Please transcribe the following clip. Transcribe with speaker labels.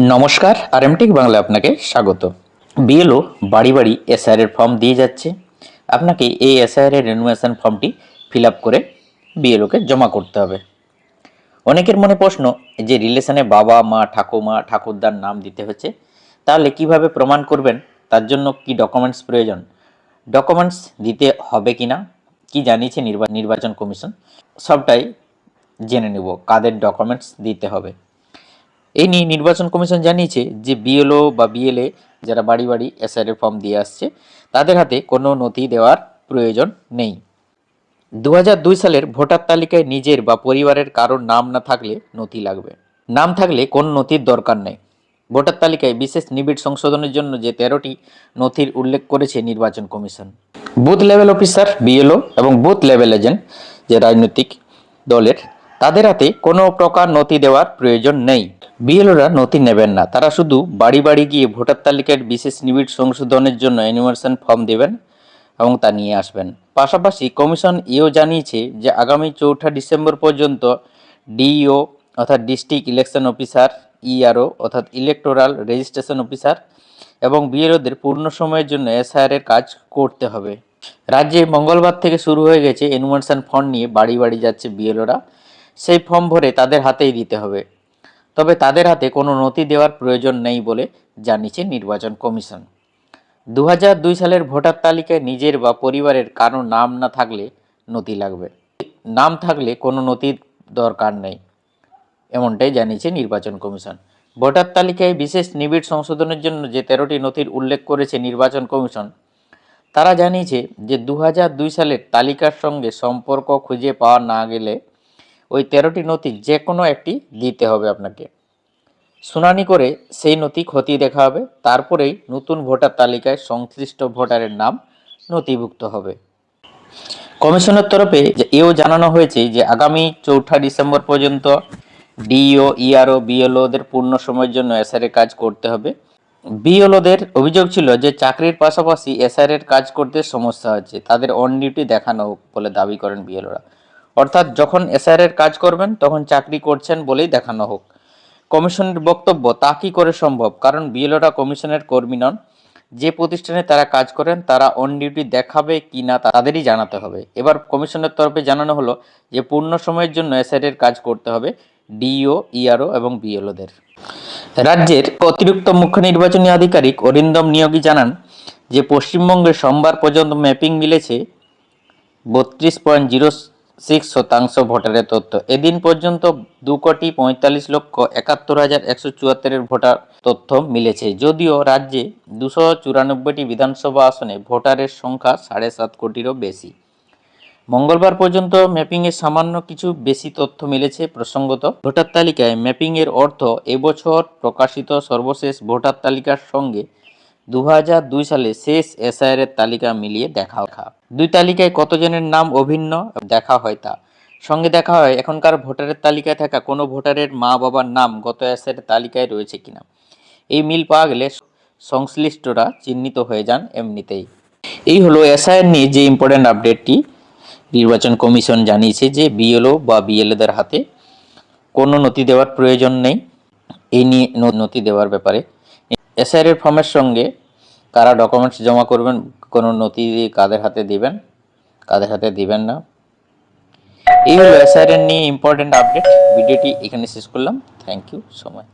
Speaker 1: নমস্কার আরএমটেক বাংলা আপনাকে স্বাগত। বিএলও বাড়ি বাড়ি এসআর এর ফর্ম দিয়ে যাচ্ছে। আপনাকে এই এসআর এর রেনুয়েশন ফর্মটি ফিল আপ করে বিএলওকে জমা করতে হবে। অনেকের মনে প্রশ্ন, যে রিলেশনে বাবা, মা, ঠাকুমা, ঠাকুরদার নাম দিতে হচ্ছে, তাহলে কীভাবে প্রমাণ করবেন? তার জন্য কি ডকুমেন্টস প্রয়োজন? ডকুমেন্টস দিতে হবে কি না? কি জানিয়েছে নির্বা- নির্বাচন কমিশন? সবটাই জেনে নেব। কাদের ডকুমেন্টস দিতে হবে? এই নিয়ে নির্বাচন কমিশন জানিয়েছে যে বিএলও বা বিএলএ যারা বাড়ি বাড়ি এসআর এর ফর্ম দিয়ে আসছে, তাদের হাতে কোনো নথি দেওয়ার প্রয়োজন নেই। দু দুই সালের ভোটার তালিকায় নিজের বা পরিবারের কারোর নাম না থাকলে নথি লাগবে। নাম থাকলে কোন নথির দরকার নেই। ভোটার তালিকায় বিশেষ নিবিড় সংশোধনের জন্য যে তেরোটি নথির উল্লেখ করেছে নির্বাচন commission. Booth level officer, BLO এবং বুথ লেভেল এজেন্ট যে রাজনৈতিক দলের, তাদের হাতে কোনো প্রকার নথি দেওয়ার প্রয়োজন নেই। বিএলওরা নথি নেবেন না। তারা শুধু বাড়ি বাড়ি গিয়ে ভোটার তালিকার বিশেষ নিবিড় সংশোধনের জন্য অ্যানিমেশন ফর্ম দেবেন এবং তা নিয়ে আসবেন। পাশাপাশি কমিশন এও জানিয়েছে যে আগামী চৌঠা ডিসেম্বর পর্যন্ত ডিইও অর্থাৎ ডিস্ট্রিক্ট ইলেকশন অফিসার, ইআরও অর্থাৎ ইলেকটোরাল রেজিস্ট্রেশন অফিসার এবং বিএলওদের পূর্ণ সময়ের জন্য এসআইআর এর কাজ করতে হবে। রাজ্যে মঙ্গলবার থেকে শুরু হয়ে গেছে এনুমেশন ফর্ম নিয়ে বাড়ি বাড়ি যাচ্ছে বিএলওরা। সেই ফর্ম ভরে তাদের হাতেই দিতে হবে। তবে তাদের হাতে কোনো নথি দেওয়ার প্রয়োজন নেই বলে জানিয়েছে নির্বাচন কমিশন। দু সালের ভোটার তালিকায় নিজের বা পরিবারের কারও নাম না থাকলে নথি লাগবে। নাম থাকলে কোনো নথির দরকার নেই, এমনটাই জানিয়েছে নির্বাচন কমিশন। ভোটার তালিকায় বিশেষ নিবিড় সংশোধনের জন্য যে তেরোটি নথির উল্লেখ করেছে নির্বাচন কমিশন, তারা জানিয়েছে যে দু সালের তালিকার সঙ্গে সম্পর্ক খুঁজে পাওয়া না গেলে ওই তেরোটি নথি যে কোনো একটি দিতে হবে আপনাকে। শুনানি করে সেই নথি খতিয়ে দেখা হবে, তারপরেই নতুন ভোটার তালিকায় সংশ্লিষ্ট ভোটারের নাম নথিভুক্ত হবে। কমিশনের তরফে এও জানানো হয়েছে যে আগামী চৌঠা ডিসেম্বর পর্যন্ত ডিও, ইআরও, বিএলওদের পূর্ণ সময়ের জন্য এসআর এর কাজ করতে হবে। বিএলওদের অভিযোগ ছিল যে চাকরির পাশাপাশি এসআর এর কাজ করতে সমস্যা হচ্ছে, তাদের অন ডিউটি দেখানো বলে দাবি করেন বিএলওরা। অর্থাৎ যখন এসআর এর কাজ করবেন, তখন চাকরি করছেন বলেই দেখানো হোক। কমিশনের বক্তব্য, তা কি করে সম্ভব? কারণ বিএলওরা কমিশনের কর্মী নন। যে প্রতিষ্ঠানে তারা কাজ করেন, তারা অন ডিউটি দেখাবে কি না, তাদেরই জানাতে হবে। এবার কমিশনের তরফে জানানো হলো যে, পূর্ণ সময়ের জন্য এসআর এর কাজ করতে হবে ডিও ইআরও এবং বিএলওদের রাজ্যের অতিরিক্ত মুখ্য নির্বাচনী আধিকারিক অরিন্দম নিয়োগী জানান যে, পশ্চিমবঙ্গে সোমবার পর্যন্ত ম্যাপিং মিলেছে বত্রিশ পয়েন্ট জিরো সিক্স শতাংশ ভোটারের তথ্য। এদিন পর্যন্ত দু কোটি পঁয়তাল্লিশ লক্ষ একাত্তর হাজার একশো চুয়াত্তরের ভোটার তথ্য মিলেছে। যদিও রাজ্যে দুশো চুরানব্বইটি বিধানসভা আসনে ভোটারের সংখ্যা সাড়ে সাত কোটিরও বেশি। মঙ্গলবার পর্যন্ত ম্যাপিংয়ে সামান্য কিছু বেশি তথ্য মিলেছে প্রসঙ্গত, ভোটার তালিকায় ম্যাপিংয়ের অর্থ এবছর প্রকাশিত সর্বশেষ ভোটার তালিকার সঙ্গে দু দুই সালে শেষ এসআইআর এর তালিকা মিলিয়ে দেখা হয়। দুই তালিকায় কতজনের নাম অভিন্ন দেখা হয় তা। সঙ্গে দেখা হয়, এখনকার ভোটারের তালিকায় থাকা কোনো ভোটারের মা বাবার নাম গত এসআইআর তালিকায় রয়েছে কিনা। এই মিল পাওয়া গেলে সংশ্লিষ্টরা চিহ্নিত হয়ে যান এমনিতেই। এই হলো এসআইআর নিয়ে যে ইম্পর্টেন্ট আপডেটটি নির্বাচন কমিশন জানিয়েছে যে বিএলও বা বিএলএদের হাতে কোনো নথি দেওয়ার প্রয়োজন নেই। এই নিয়ে নথি দেওয়ার ব্যাপারে এসআইআর এর ফর্মের সঙ্গে কারা ডকুমেন্টস জমা করবেন, কোনো নথি কাদের হাতে দিবেন, কাদের হাতে দিবেন না। এই হলো এসআইআর নিয়ে ইম্পর্টেন্ট আপডেট ভিডিওটি এখানে শেষ করলাম। Thank you so much